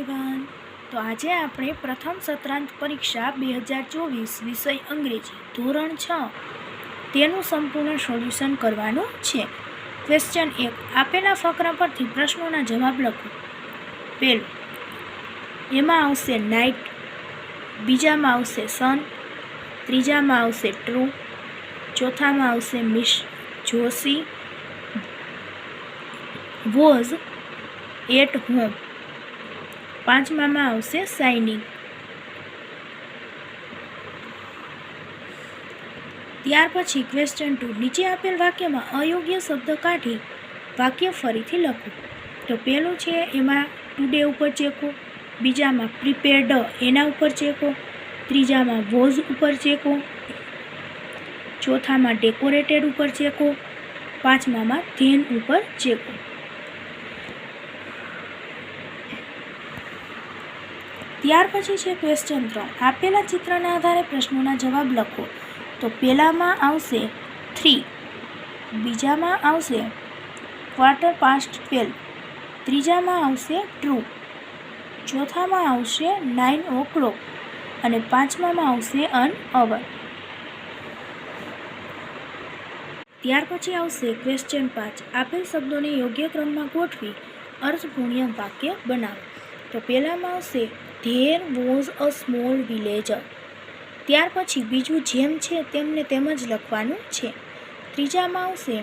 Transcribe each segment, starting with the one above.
Everyone તો આજે આપણે પ્રથમ સત્રાંત પરીક્ષા બે હજાર ચોવીસ વિષય અંગ્રેજી ધોરણ છ. તેનું સંપૂર્ણ સોલ્યુશન કરવાનું છે. ક્વેશ્ચન એક, આપેલા ફકરા પરથી પ્રશ્નોના જવાબ લખો. પહેલું, એમાં આવશે નાઇટ બીજામાં આવશે સન ત્રીજામાં આવશે ટ્રુ ચોથામાં આવશે Miss Joshi was at home પાંચમામાં આવશે સાઇનિંગ ત્યાર પછી ક્વેશ્ચન ટુ નીચે આપેલ વાક્યમાં અયોગ્ય શબ્દ કાઢી વાક્ય ફરીથી લખો. તો પહેલું છે એમાં ટુડે ઉપર ચેકો, બીજામાં પ્રિપેર્ડ એના ઉપર ચેકો, ત્રીજામાં વોઝ ઉપર ચેકો, ચોથામાં ડેકોરેટેડ ઉપર ચેકો, પાંચમામાં ધેન ઉપર ચેકો. ત્યાર પછી છે ક્વેશ્ચન ત્રણ. આપેલા ચિત્રના આધારે પ્રશ્નોના જવાબ લખો. તો પહેલામાં આવશે થ્રી બીજામાં આવશે ક્વાર્ટર પાસ્ટ ટ્વેલ્વ ત્રીજામાં આવશે ટ્રુ ચોથામાં આવશે નાઇન ઓ ક્લોક અને પાંચમામાં આવશે અન અવર ત્યાર પછી આવશે ક્વેશ્ચન પાંચ. આપેલ શબ્દોને યોગ્ય ક્રમમાં ગોઠવી અર્થપૂર્ણ વાક્ય બનાવો. તો પહેલામાં આવશે there was a small villager ત્યાર પછી બીજું જેમ છે તેમને તેમ જ લખવાનું છે. ત્રીજામાં આવશે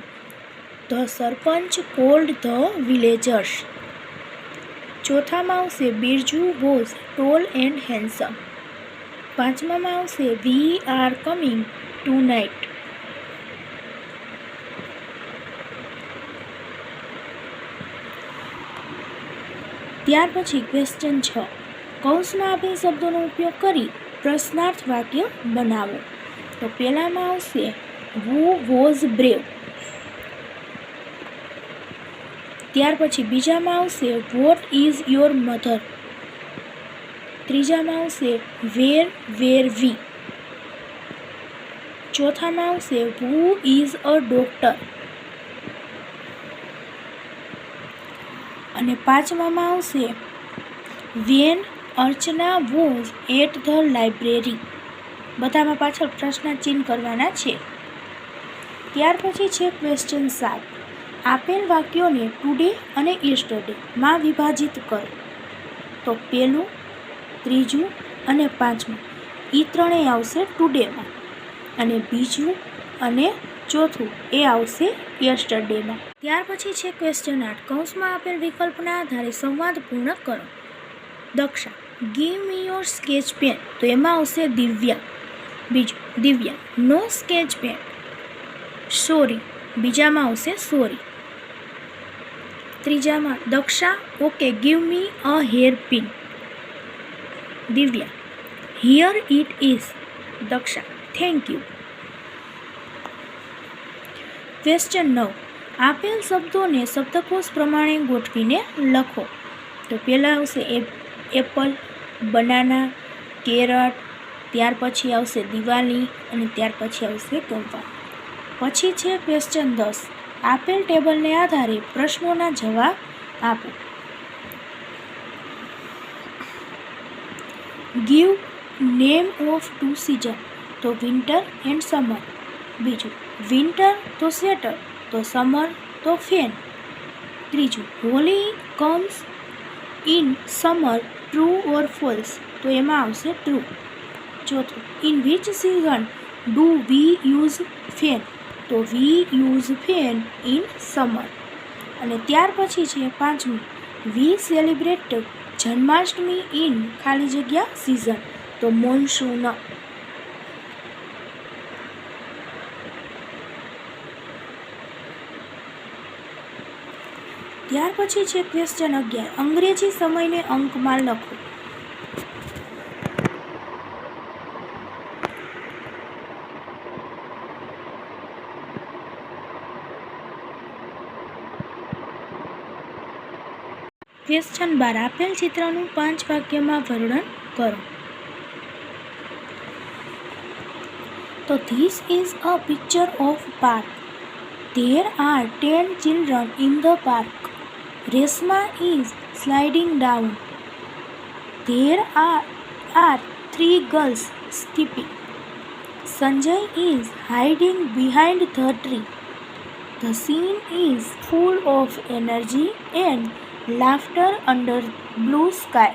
the sarpanch called the villagers ચોથામાં આવશે Birju was tall and handsome પાંચમામાં આવશે we are coming tonight ત્યાર પછી ક્વેશ્ચન છ. કૌંસમાં આપેલ શબ્દોનો ઉપયોગ કરી પ્રશ્નાર્થ વાક્ય બનાવો. તો પહેલામાં આવશે વુ વોઝ બ્રેવ ત્યાર પછી બીજામાં આવશે વોટ ઇઝ યોર મધર ત્રીજામાં આવશે વેર વેર વી ચોથામાં આવશે હુ ઇઝ અ ડોક્ટર અને પાંચમામાં આવશે when Archana was at the library. બધામાં પાછળ પ્રશ્ન ચિહ્ન કરવાના છે. ત્યાર પછી છે ક્વેશ્ચન સાત. આપેલ વાક્યોને ટુડે અને યસ્ટરડેમાં વિભાજિત કરો. તો પહેલું ત્રીજું અને પાંચમું. એ ત્રણેય આવશે ટુડેમાં અને બીજું અને ચોથું એ આવશે યસ્ટરડેમાં ત્યાર પછી છે ક્વેશ્ચન આઠ. કૌંસમાં આપેલ વિકલ્પના આધારે સંવાદ પૂર્ણ કરો. Daksha give me your sketch pen તો એમાં આવશે દિવ્યા. બીજું, Divya. No sketch pen sorry બીજામાં આવશે sorry ત્રીજામાં, Daksha okay give me a hair pin Divya. Here it is Daksha thank you question નવ. આપેલ શબ્દોને શબ્દકોશ પ્રમાણે ગોઠવીને લખો. તો પહેલાં આવશે એપલ બનાના કેરટ ત્યાર પછી આવશે દિવાળી અને ત્યાર પછી આવશે ગંવા પછી છે ક્વેશ્ચન દસ. આપેલ ટેબલને આધારે પ્રશ્નોના જવાબ આપો. Give name of two season તો વિન્ટર એન્ડ સમર બીજું વિન્ટર તો સ્વેટર તો સમર તો ફેન ત્રીજું Holi comes in summer true or false તો એમાં આવશે ટ્રુ ચોથું in which season do we use fan તો we use fan in summer અને ત્યાર પછી છે પાંચમું વી સેલિબ્રેટ જન્માષ્ટમી ઇન ખાલી જગ્યા સિઝન તો મોન્સૂન ત્યાર પછી છે ક્વેશ્ચન અગિયાર. અંગ્રેજી સમયને અંકમાં લખો. ક્વેશ્ચન બાર. આપેલ ચિત્રનું પાંચ વાક્યમાં વર્ણન કરો. તો this is a picture of park there are ten children in the park. Resma is sliding down. There are, are three girls skipping. Sanjay is hiding behind the tree. The scene is full of energy and laughter under blue sky.